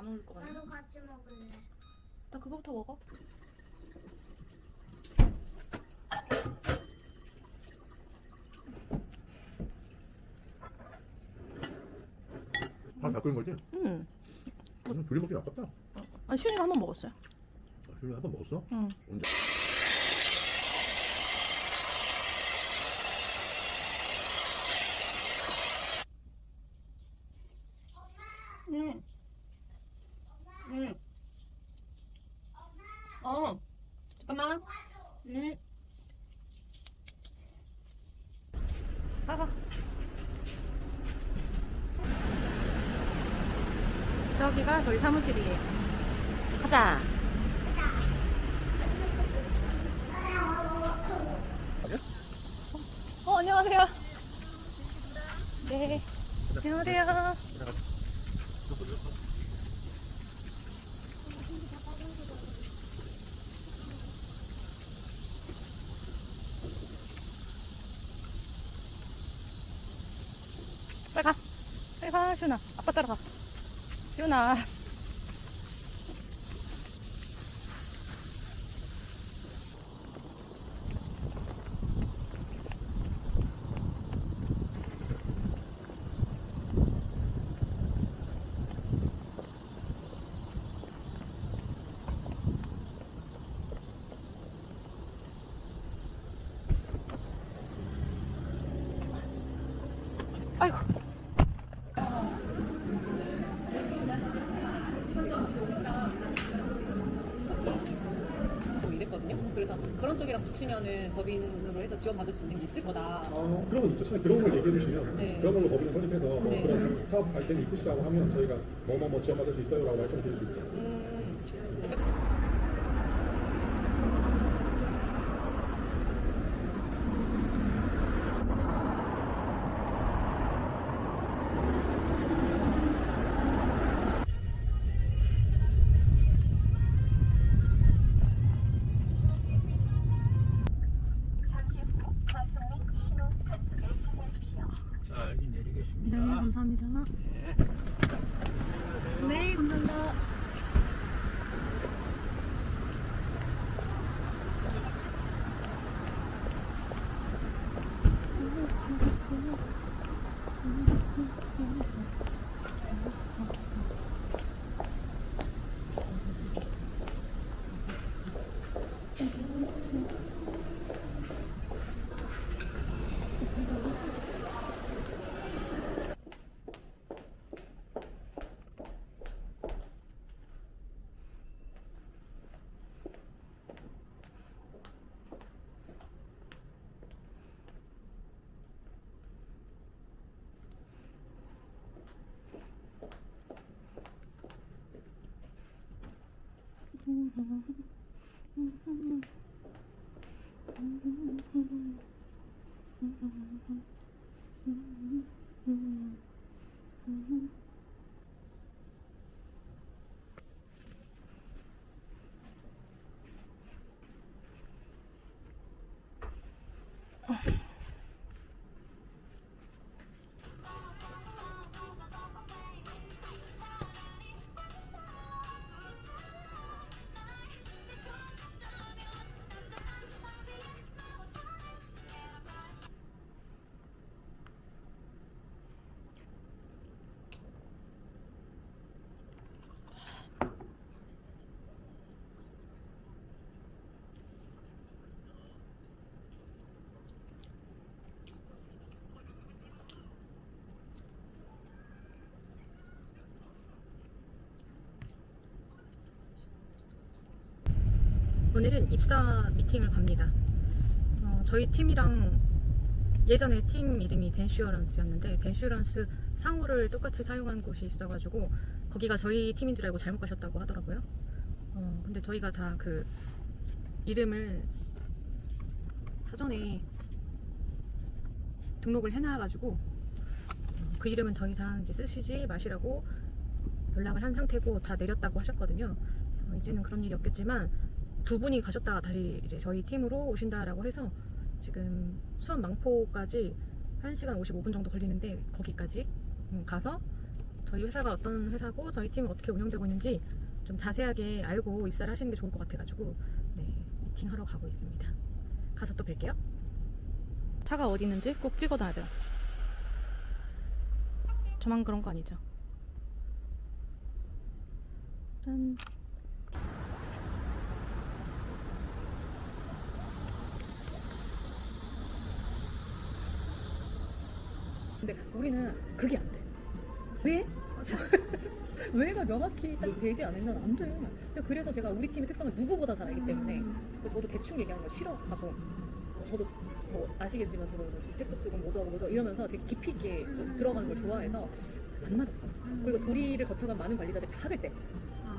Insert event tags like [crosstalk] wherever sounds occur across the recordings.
안 어울릴 것 같네. 나도 같이 먹을래. 나 그거부터 먹어. 아, 한다 끓인 거지? 응. 음, 둘이 먹기 아깝다. 어, 아, 시윤이가 한 번 먹었어요. 아, 한번 먹었어? 응. 언제? 저기가 저희 사무실이에요. 가자. 어, 안녕하세요. 네. 안녕하세요. 빨리 가. 빨리 가, 시훈아. 아빠 따라가. 시훈아. 아이고. 뭐 이랬거든요. 그래서 쪽이랑 붙이면은 법인으로 해서 지원받을 수 있는 게 있을 거다. 어, 그런 건 있죠. 처음에 그런 걸 얘기해 주시면 네. 그런 걸로 법인을 설립해서 뭐 네. 그런 사업 발전이 있으시다고 하면 저희가 뭐뭐뭐 지원받을 수 있어요라고 말씀을 드릴 수 있죠. 내리겠습니다. 네, 감사합니다. 네, 감사합니다. 오늘은 입사 미팅을 갑니다. 어, 저희 팀이랑 예전에 팀 이름이 댄슈어런스였는데 댄슈어런스 상호를 똑같이 사용한 곳이 있어가지고 거기가 저희 팀인 줄 알고 잘못 가셨다고 하더라고요. 어, 근데 저희가 다 그 이름을 사전에 등록을 해놔가지고 어, 그 이름은 더 이상 이제 쓰시지 마시라고 연락을 한 상태고 다 내렸다고 하셨거든요. 어, 이제는 그런 일이 없겠지만 두 분이 가셨다가 다시 이제 저희 팀으로 오신다라고 해서 지금 수원 망포까지 1시간 55분 정도 걸리는데 거기까지 음, 가서 저희 회사가 어떤 회사고 저희 팀은 어떻게 운영되고 있는지 좀좀 자세하게 알고 입사를 하시는 게 좋을 것 같아가지고 네, 미팅하러 가고 있습니다. 가서 또 뵐게요. 차가 어디 있는지 꼭 찍어놔야 돼요. 저만 그런 거 아니죠? 짠. 근데 우리는 그게 안 돼. 왜? [laughs] 왜가 명확히 딱 되지 않으면 안 돼. 근데 그래서 제가 우리 팀의 특성을 누구보다 잘 알기 때문에 그래서 저도 대충 얘기하는 걸 싫어하고 저도 뭐 아시겠지만 저도 뭐 책도 쓰고 뭐도 하고 뭐도 이러면서 되게 깊이 있게 좀 들어가는 걸 좋아해서 안 맞았어. 그리고 도리를 거쳐간 많은 관리자들이 다 학을 때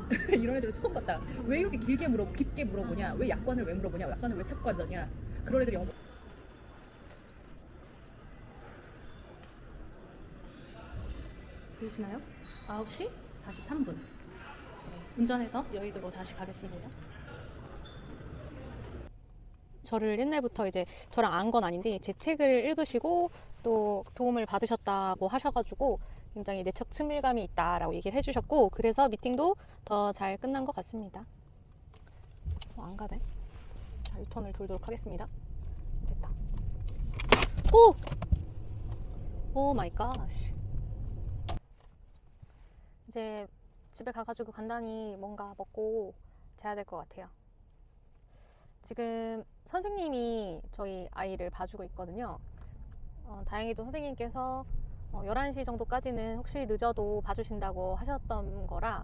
[laughs] 이런 애들을 처음 봤다. 왜 이렇게 길게 물어 깊게 물어보냐? 왜 약관을 왜 물어보냐? 약관을 왜 앉았냐? 그런 애들이 어머 보이시나요? 9시 43분. 운전해서 여의도로 다시 가겠습니다. 저를 옛날부터 이제 저랑 안 건 아닌데 제 책을 읽으시고 또 도움을 받으셨다고 하셔가지고 굉장히 내적 친밀감이 있다라고 얘기를 해주셨고 그래서 미팅도 더 잘 끝난 것 같습니다. 어, 안 가네. 자 유턴을 돌도록 하겠습니다. 됐다. 오! 오 마이 갓. 이제 집에 가가지고 간단히 뭔가 먹고 자야 될 것 같아요. 지금 선생님이 저희 아이를 봐주고 있거든요. 어, 다행히도 선생님께서 어, 11시 정도까지는 혹시 늦어도 봐주신다고 하셨던 거라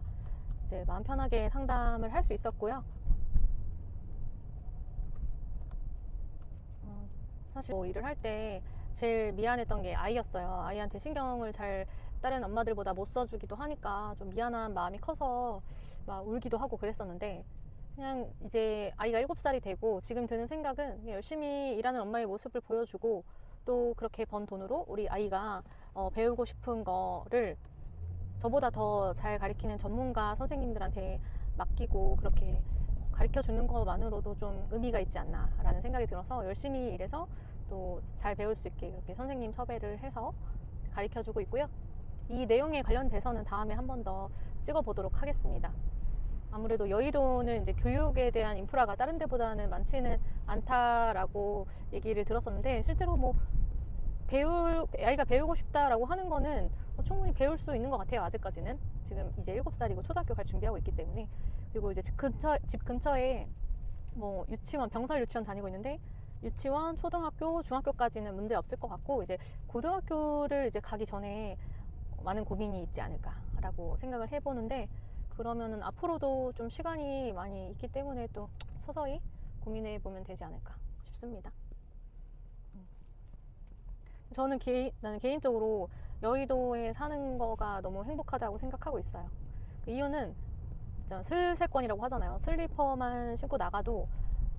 이제 마음 편하게 상담을 할 수 있었고요. 어, 사실 뭐 일을 할 때 제일 미안했던 게 아이였어요. 아이한테 신경을 잘 다른 엄마들보다 못 써주기도 하니까 좀 미안한 마음이 커서 막 울기도 하고 그랬었는데 그냥 이제 아이가 7살이 되고 지금 드는 생각은 열심히 일하는 엄마의 모습을 보여주고 또 그렇게 번 돈으로 우리 아이가 어, 배우고 싶은 거를 저보다 더 잘 가르치는 전문가 선생님들한테 맡기고 그렇게 가르쳐 주는 것만으로도 좀 의미가 있지 않나라는 생각이 들어서 열심히 일해서 또 잘 배울 수 있게 이렇게 선생님 섭외를 해서 가르쳐 주고 있고요. 이 내용에 관련돼서는 다음에 한 번 더 찍어 보도록 하겠습니다. 아무래도 여의도는 이제 교육에 대한 인프라가 다른 데보다는 많지는 않다라고 얘기를 들었었는데 실제로 뭐 배울 아이가 배우고 싶다라고 하는 거는 뭐 충분히 배울 수 있는 것 같아요. 아직까지는 지금 이제 7살이고 초등학교 갈 준비하고 있기 때문에 그리고 이제 집 근처 집 근처에 뭐 유치원 병설 유치원 다니고 있는데 유치원, 초등학교, 중학교까지는 문제 없을 것 같고 이제 고등학교를 이제 가기 전에 많은 고민이 있지 않을까라고 생각을 해보는데 그러면은 앞으로도 좀 시간이 많이 있기 때문에 또 서서히 고민해 보면 되지 않을까 싶습니다. 음. 저는 개인, 나는 개인적으로 여의도에 사는 거가 너무 행복하다고 생각하고 있어요. 그 이유는 슬세권이라고 하잖아요. 슬리퍼만 신고 나가도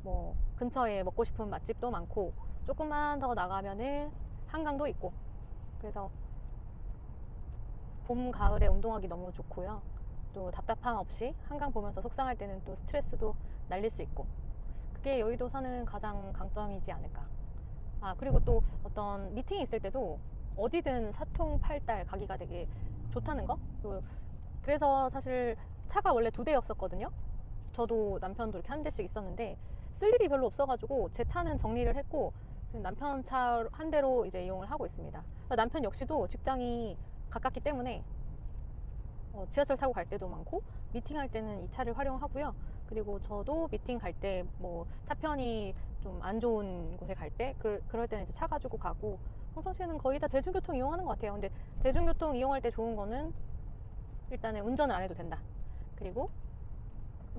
뭐 근처에 먹고 싶은 맛집도 많고 조금만 더 나가면은 한강도 있고 그래서 봄 가을에 운동하기 너무 좋고요. 또 답답함 없이 한강 보면서 속상할 때는 또 스트레스도 날릴 수 있고 그게 여의도 사는 가장 강점이지 않을까. 아 그리고 또 어떤 미팅이 있을 때도 어디든 사통팔달 가기가 되게 좋다는 거. 그리고 그래서 사실 차가 원래 두 대였었거든요. 저도 남편도 이렇게 한 대씩 있었는데 쓸 일이 별로 없어가지고 제 차는 정리를 했고 지금 남편 차 한 대로 이제 이용을 하고 있습니다. 남편 역시도 직장이 가깝기 때문에 어, 지하철 타고 갈 때도 많고 미팅할 때는 이 차를 활용하고요. 그리고 저도 미팅 갈 때 뭐 차편이 좀 안 좋은 곳에 갈 때 그, 그럴 때는 이제 차 가지고 가고 평상시에는 거의 다 대중교통 이용하는 것 같아요. 근데 대중교통 이용할 때 좋은 거는 일단은 운전을 안 해도 된다. 그리고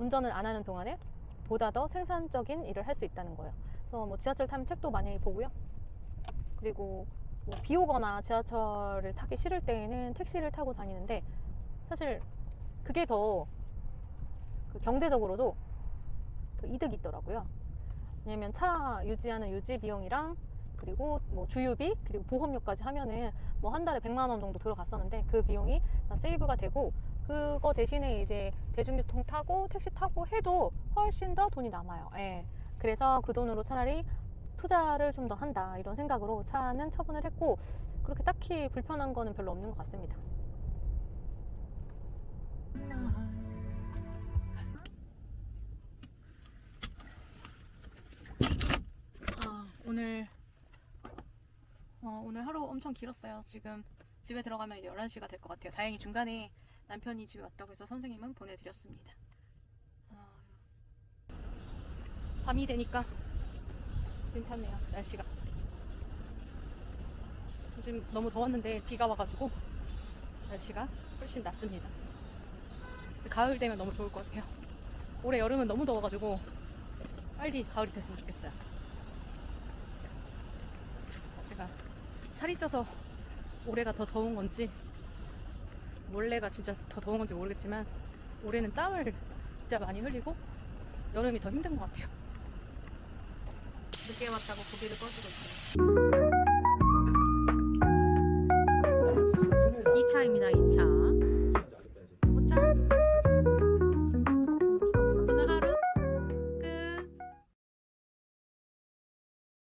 운전을 안 하는 동안에 보다 더 생산적인 일을 할 수 있다는 거예요. 그래서 뭐 지하철 타면 책도 많이 보고요. 그리고 뭐 비 오거나 지하철을 타기 싫을 때에는 택시를 타고 다니는데 사실 그게 더 그 경제적으로도 그 이득이 있더라고요. 왜냐면 차 유지하는 유지 비용이랑 그리고 뭐 주유비 그리고 보험료까지 하면은 뭐 한 달에 100만 원 정도 들어갔었는데 그 비용이 다 세이브가 되고 그거 대신에 이제 대중교통 타고 택시 타고 해도 훨씬 더 돈이 남아요. 예. 그래서 그 돈으로 차라리 투자를 좀 더 한다 이런 생각으로 차는 처분을 했고 그렇게 딱히 불편한 거는 별로 없는 것 같습니다. 아, 오늘 어, 오늘 하루 엄청 길었어요. 지금 집에 들어가면 이제 11시가 될 것 같아요. 다행히 중간에 남편이 집에 왔다고 해서 선생님은 보내드렸습니다. 아, 밤이 되니까 괜찮네요. 날씨가. 요즘 너무 더웠는데 비가 와가지고 날씨가 훨씬 낫습니다. 가을 되면 너무 좋을 것 같아요. 올해 여름은 너무 더워가지고 빨리 가을이 됐으면 좋겠어요. 제가 살이 쪄서 올해가 더 더운 건지 원래가 진짜 더 더운 건지 모르겠지만 올해는 땀을 진짜 많이 흘리고 여름이 더 힘든 것 같아요. 늦게 왔다고 고기를 꺼주고 있어요. 2차입니다, 2차.